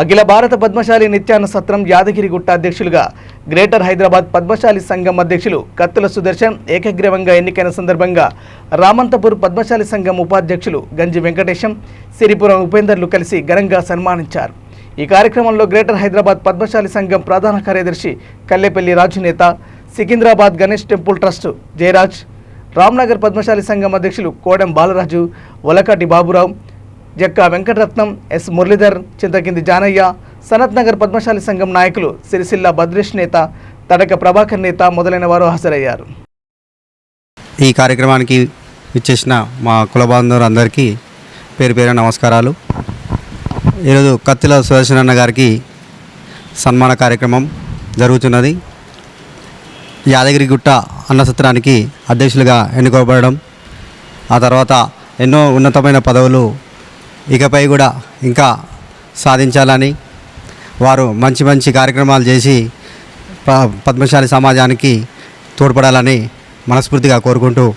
అఖిల భారత పద్మశాలి నిత్యాన్న సత్రం యాదగిరిగుట్ట అధ్యక్షులుగా గ్రేటర్ హైదరాబాద్ పద్మశాలి సంఘం అధ్యక్షులు కత్తుల సుదర్శన్ ఏకగ్రీవంగా ఎన్నికైన సందర్భంగా రామంతపూర్ పద్మశాలి సంఘం ఉపాధ్యక్షులు గంజి వెంకటేశం సిరిపురం ఉపేందర్లు కలిసి ఘనంగా సన్మానించారు. ఈ కార్యక్రమంలో గ్రేటర్ హైదరాబాద్ పద్మశాలి సంఘం ప్రధాన కార్యదర్శి కల్లేపల్లి రాజు నేత సికింద్రాబాద్ గణేష్ టెంపుల్ ట్రస్ట్ జయరాజ్ రామ్నగర్ పద్మశాలి సంఘం అధ్యక్షులు కోడెం బాలరాజు వలకాటి బాబురావు జక్కా వెంకటరత్నం ఎస్ మురళీధర్ చింతకింది జానయ్య సనత్ నగర్ పద్మశాలి సంఘం నాయకులు సిరిసిల్ల భద్రేష్ నేత తడక ప్రభాకర్ నేత మొదలైన వారు హాజరయ్యారు. ఈ కార్యక్రమానికి ఇచ్చేసిన మా కుల బాంధవులందరికీ పేరు పేరు నమస్కారాలు. ఈరోజు కత్తిల సుదర్శన్ అన్న గారికి సన్మాన కార్యక్రమం జరుగుతున్నది. యాదగిరిగుట్ట అన్న సత్రానికి అధ్యక్షులుగా ఎన్నుకోబడడం ఆ తర్వాత ఎన్నో ఉన్నతమైన పదవులు ఇకపై కూడా ఇంకా సాధించాలని వారు మంచి మంచి కార్యక్రమాలు చేసి ప- పద్మశాలి సమాజానికి తోడ్పడాలని మనస్ఫూర్తిగా కోరుకుంటూ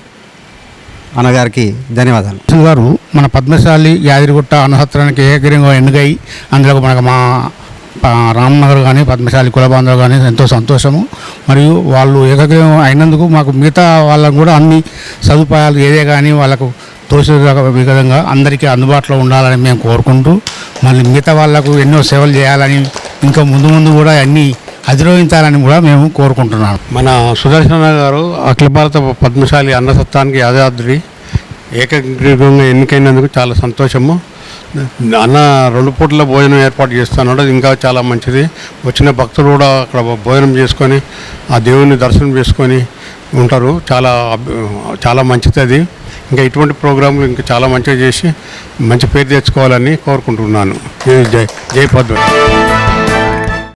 అన్నగారికి ధన్యవాదాలు. గారు మన పద్మశాలి యాదిరిగుట్ట అన్నసత్రానికి ఏకగ్రీవంగా ఎన్నికై అందులో మనకు మా రామ్నగర్ కానీ పద్మశాలి కులబాంధవులు కానీ ఎంతో సంతోషము. మరియు వాళ్ళు ఏకగ్రీవం అయినందుకు మాకు మిగతా వాళ్ళకు కూడా అన్ని సదుపాయాలు ఏదే కానీ వాళ్ళకు తోచిన విధంగా అందరికీ అందుబాటులో ఉండాలని మేము కోరుకుంటూ మళ్ళీ మిగతా వాళ్ళకు ఎన్నో సేవలు చేయాలని ఇంకా ముందు ముందు కూడా అన్నీ అధిరోహించాలని కూడా మేము కోరుకుంటున్నాము. మన సుదర్శన గారు అఖిల భారత పద్మశాలి అన్నసత్వానికి యాదాద్రి ఏకగ్రీవంగా ఎన్నికైనందుకు చాలా సంతోషము. అన్న రెండు పూట్ల భోజనం ఏర్పాటు చేస్తున్నాడు ఇంకా చాలా మంచిది. వచ్చిన భక్తులు కూడా అక్కడ భోజనం చేసుకొని ఆ దేవుని దర్శనం చేసుకొని ఉంటారు. చాలా చాలా మంచిది అది. ఇంకా ఇటువంటి ప్రోగ్రాంలు ఇంకా చాలా మంచిగా చేసి మంచి పేరు తెచ్చుకోవాలని కోరుకుంటున్నాను. జై జై పద్మ